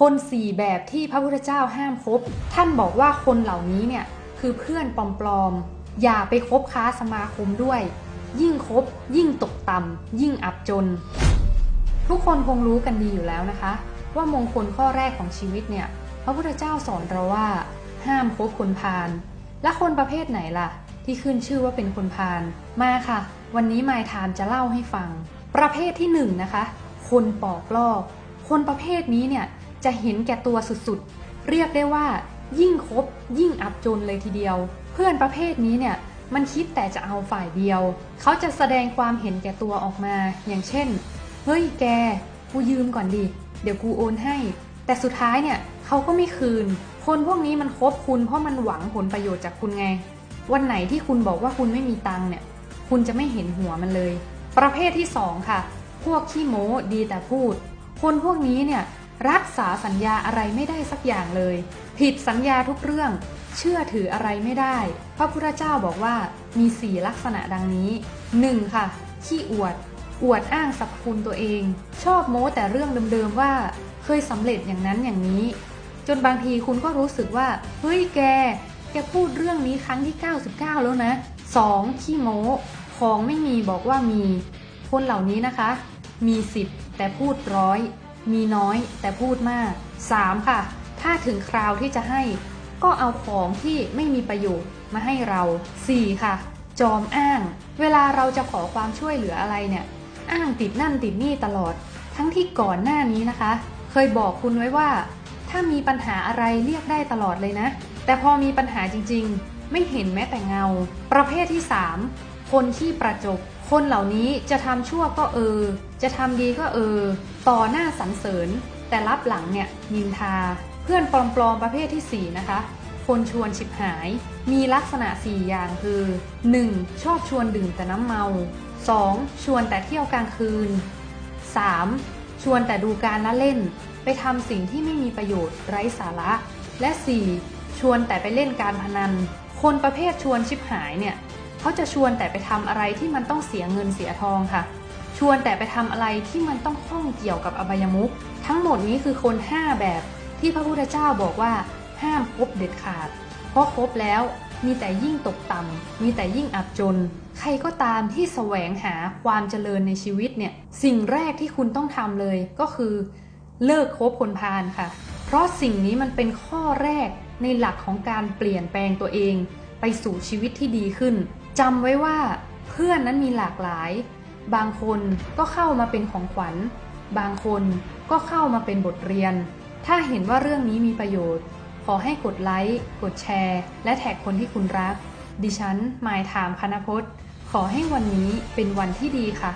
คนสี่แบบที่พระพุทธเจ้าห้ามคบ ท่านบอกว่าคนเหล่านี้เนี่ยคือเพื่อนปลอมๆ อย่าไปคบค้าสมาคมด้วย ยิ่งคบ ยิ่งตกต่ำยิ่งอับจน ทุกคนคงรู้กันดีอยู่แล้วนะคะ ว่ามงคลข้อแรกของชีวิตเนี่ยพระพุทธเจ้าสอนเราว่า ห้ามคบคนพาลและคนประเภทไหนล่ะ ที่ขึ้นชื่อว่าเป็นคนพาลมาค่ะ วันนี้มายทามจะเล่าให้ฟัง ประเภทที่หนึ่งนะคะคนปอกลอก คนประเภทนี้เนี่ย จะเห็นแก่ตัวสุดๆ เรียกได้ว่า ยิ่งคบยิ่งอับจนเลยทีเดียว เพื่อนประเภทนี้เนี่ยมันคิดแต่จะเอาฝ่ายเดียว เขาจะแสดงความเห็นแก่ตัวออกมา อย่างเช่น เฮ้ยแก กูยืมก่อนดิ เดี๋ยวกูโอนให้ แต่สุดท้ายเนี่ยเขาก็ไม่คืน คนพวกนี้มันคบคุณเพราะมันหวังผลประโยชน์จากคุณไง วันไหนที่คุณบอกว่าคุณไม่มีตังค์เนี่ย คุณจะไม่เห็นหัวมันเลย ประเภทที่สองค่ะ พวกขี้โม้ดีแต่พูด คนพวกนี้เนี่ย รักษาสัญญาอะไรไม่ได้สักอย่างเลย ผิดสัญญาทุกเรื่อง เชื่อถืออะไรไม่ได้ พระพุทธเจ้าบอกว่ามีสี่ลักษณะดังนี้ 1. ค่ะ ขี้อวด อวดอ้างสรรพคุณตัวเอง ชอบโม้แต่เรื่องเดิมๆว่า เคยสำเร็จอย่างนั้นอย่างนี้ จนบางทีคุณก็รู้สึกว่า เฮ้ยแก แกพูดเรื่องนี้ครั้งที่ 99 แล้วนะ 2. ขี้โม้ ของไม่มีบอกว่ามี คนเหล่านี้นะคะ มี10แต่พูดร้อย มีน้อยแต่พูดมาก 3. ค่ะ ถ้าถึงคราวที่จะให้ ก็เอาของที่ไม่มีประโยชน์มาให้เรา 4. ค่ะ จอมอ้าง เวลาเราจะขอความช่วยเหลืออะไรเนี่ย อ้างติดนั่นติดนี่ตลอด ทั้งที่ก่อนหน้านี้นะคะ เคยบอกคุณไว้ว่า ถ้ามีปัญหาอะไรเรียกได้ตลอดเลยนะ แต่พอมีปัญหาจริงๆ ไม่เห็นแม้แต่เงา ประเภทที่ 3 คนที่ประจบ คนเหล่านี้จะทำชั่วก็เออ จะทำดีก็เออ ต่อหน้าสรรเสริญ แต่รับหลังเนี่ยนินทา เพื่อนปลอมๆประเภททีสี่ 4 นะคะ คนชวนฉิบหาย มีลักษณะ 4 อย่างคือ 1. ชอบชวนดื่มแต่น้ำเมา 2. ชวนแต่เที่ยวกลางคืน 3. ชวนแต่ดูการละเล่น ไปทำสิ่งที่ไม่มีประโยชน์ไร้สาระ และ 4. ชวนแต่ไปเล่นการพนัน คนประเภทชวนชิบหายเนี่ย เขาจะชวนแต่ไปทำอะไรที่มันต้องเสียเงินเสียทองค่ะ ชวนแต่ไปทำอะไรที่มันต้องข้องเกี่ยวกับอบายมุขทั้งหมดนี้คือคน 5 แบบที่พระพุทธเจ้าบอกว่าห้ามคบเด็ดขาด เพราะคบแล้วมีแต่ยิ่งตกต่ำ มีแต่ยิ่งอับจน ใครก็ตามที่แสวงหาความเจริญในชีวิตเนี่ย สิ่งแรกที่คุณต้องทำเลยก็คือ เลิกคบคนพาลค่ะ เพราะสิ่งนี้มันเป็นข้อแรกในหลักของการเปลี่ยนแปลงตัวเอง ไปสู่ชีวิตที่ดีขึ้น จำไว้ว่าเพื่อนนั้นมีหลากหลาย บางคนก็เข้ามาเป็นของขวัญ บางคนก็เข้ามาเป็นบทเรียน ถ้าเห็นว่าเรื่องนี้มีประโยชน์ ขอให้กดไลค์ กดแชร์ และแท็กคนที่คุณรัก ดิฉันหมายถามคณพจน์ ขอให้วันนี้เป็นวันที่ดีค่ะ